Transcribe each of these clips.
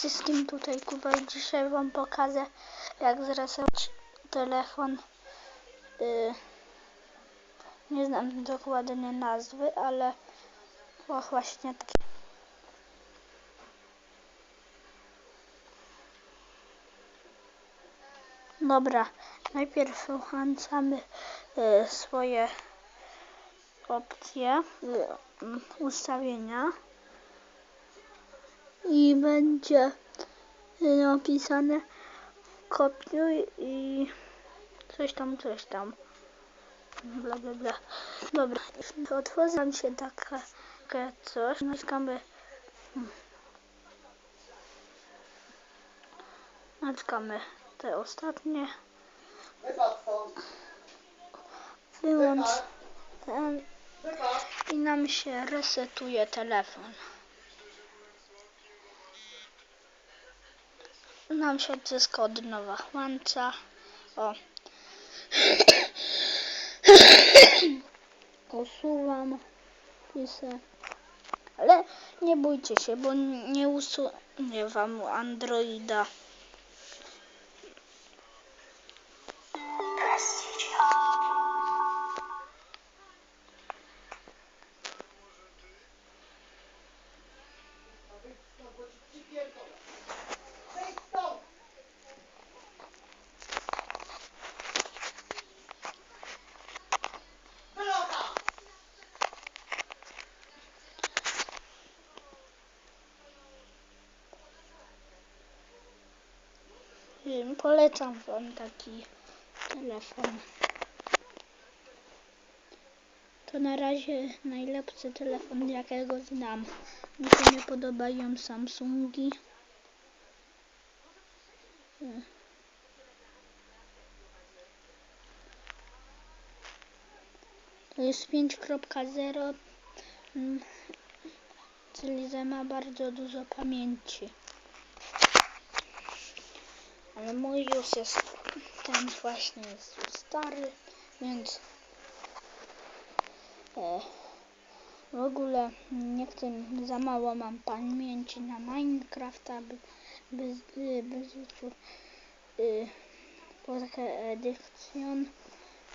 wszystkim tutaj Kuba dzisiaj wam pokażę jak zresetować telefon. Yy, nie znam dokładnie nazwy, ale o, właśnie taki. Dobra, najpierw włączamy y, swoje opcje, y, ustawienia i będzie napisane kopiuj i coś tam, coś tam. Bla, bla, bla. Dobra, otworzy nam się takie, takie coś. Naciskamy naciskamy te ostatnie. Wyłącz ten i nam się resetuje telefon. Nam się wszystko od nowa włącza. O. Usuwam. Pisę. Ale nie bójcie się, bo nie usunie wam Androida. Polecam wam taki telefon. To na razie najlepszy telefon, jakiego znam. Mi się nie podobają Samsungi. To jest 5.0, mm, czyli ma bardzo dużo pamięci. Ale mój już jest, ten właśnie jest stary, więc e, w ogóle nie chcę, za mało mam pamięci na Minecrafta, by, by, by, by rzucił y, poza edycją.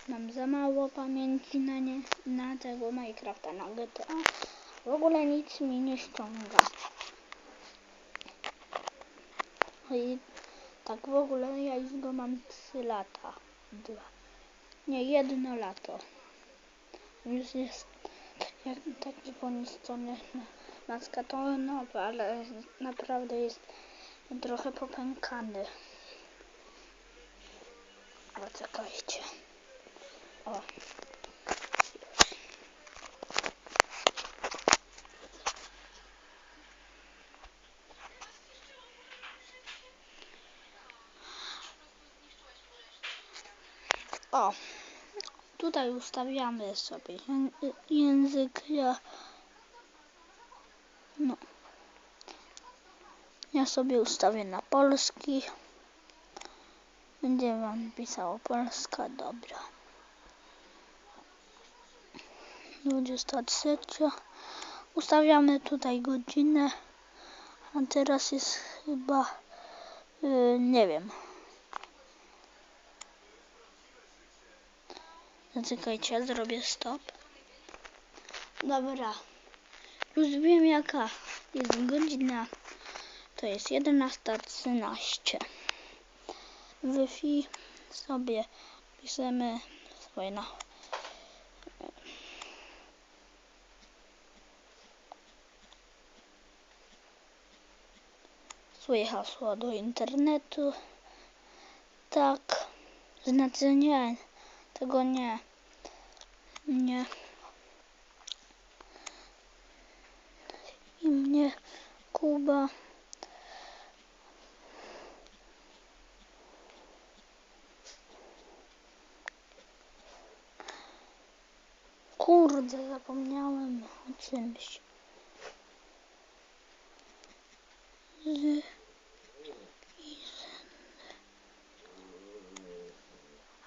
Mam za mało pamięci na nie, na tego Minecrafta, na GTA. W ogóle nic mi nie ściąga. I tak w ogóle ja już go mam 3 lata. Dwa. Nie, jedno lato. Już jest jak taki poniszczony maska to nowa, ale naprawdę jest trochę popękany. Poczekajcie. O. O, tutaj ustawiamy sobie ję- język. Ja, no. Ja sobie ustawię na polski. Będzie wam pisało Polska, dobra. 23. Ustawiamy tutaj godzinę. A teraz jest chyba, yy, nie wiem. Zaczekajcie, zrobię stop. Dobra. Już wiem jaka jest godzina. To jest 11.13. Wi-Fi sobie piszemy swoje na swoje hasło do internetu. Tak. Znaczy nie. Tego nie. Nie. I mnie Kuba. Kurde, zapomniałem o czymś. Z...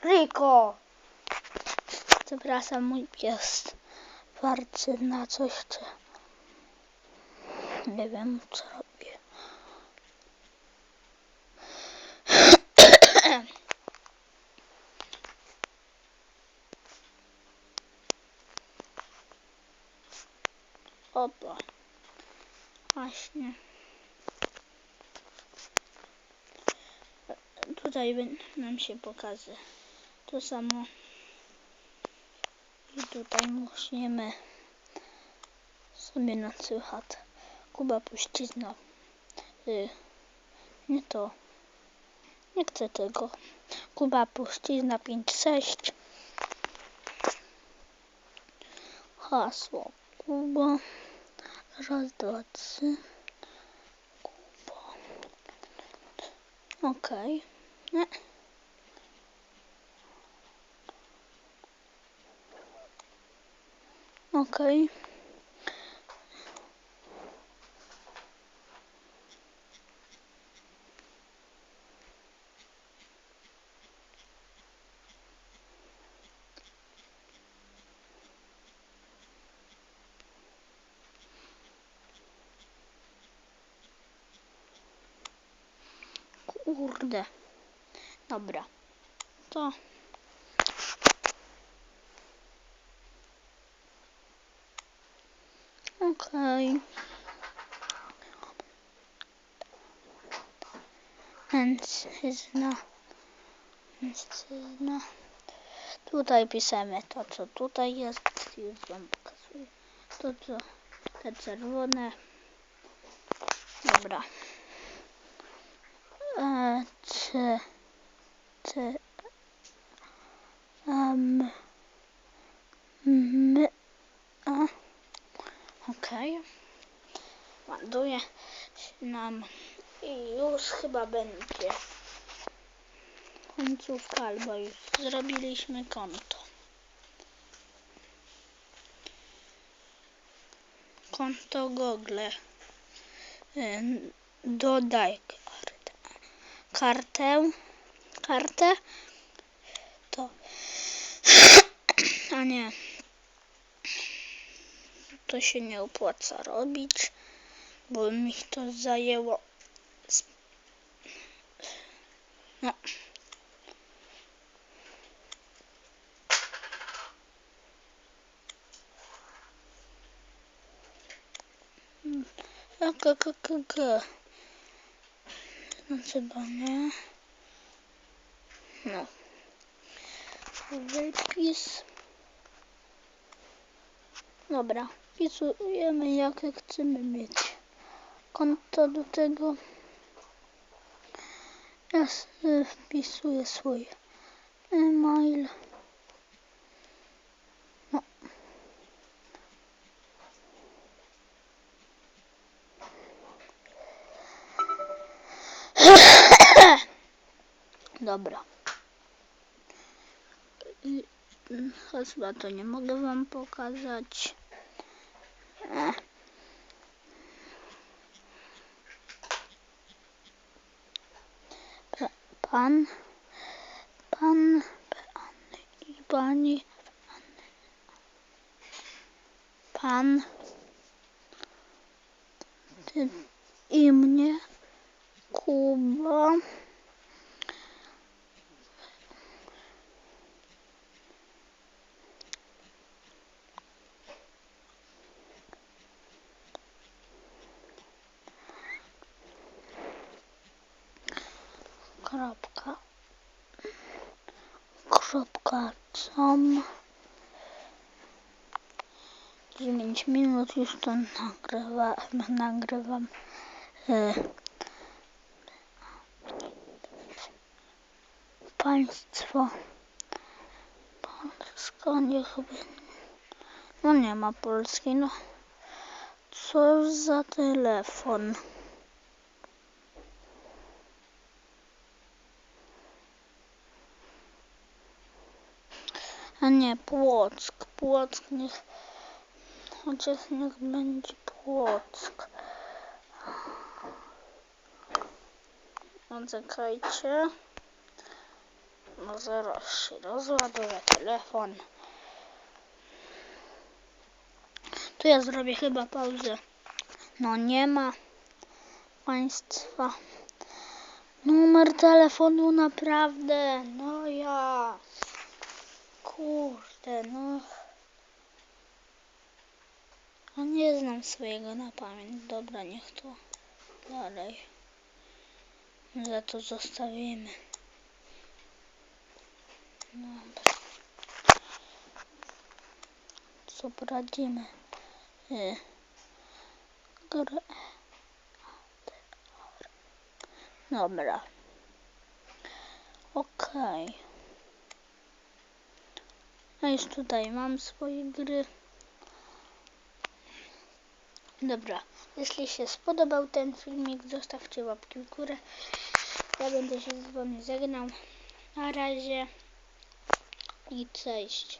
Riko! Przepraszam, mój pies warczy na coś, czy nie wiem, co robię. Opa. Właśnie. Tutaj nam się pokaże to samo. Tutaj musimy sobie na słychać. Kuba puścizna. Y, nie to. Nie chcę tego. Kuba puścizna 56. Hasło Kuba. Raz, dwa, trzy. Kuba. Okej. Nie. Okej. Kurde. Dobra. To. Okej. Mężczyzna. Mężczyzna. Tutaj piszemy to, co tutaj jest. Już wam pokazuję. To, co te czerwone. Dobra. E, czy, czy, um, my, a, okej. Ładuje nam i już chyba będzie końcówka, albo już zrobiliśmy konto. Konto Google. Ym, Dodaj kartę. Kartę. Kartę. To. A nie. To się nie opłaca robić, bo mi to zajęło. No. K, k, k, k, k. Znaczy do nie. No. Wypis. Dobra. Wpisujemy jakie chcemy mieć. Konto do tego. Ja wpisuję swój e-mail. No. Dobra. Mm, Chyba to nie mogę wam pokazać. Пан, Пан, пан, пан, пан, пан, и мне Куба. Com. 9 minut już to nagrywa, nagrywam. E, państwo Polska niech by- no nie ma Polski no co za telefon a nie Płock Płock niech chociaż niech będzie Płock no czekajcie no zaraz się telefon Tu ja zrobię chyba pauzę. No nie ma państwa. Numer telefonu naprawdę. No ja. Kurde, no. A nie znam swojego na pamięć. Dobra, niech to dalej. Za to zostawimy. Dobra. Co poradzimy? Y. Gr- Dobra. Okej. A już tutaj mam swoje gry. Dobra, jeśli się spodobał ten filmik, zostawcie łapki w górę. Ja będę się z wami żegnał. Na razie i cześć.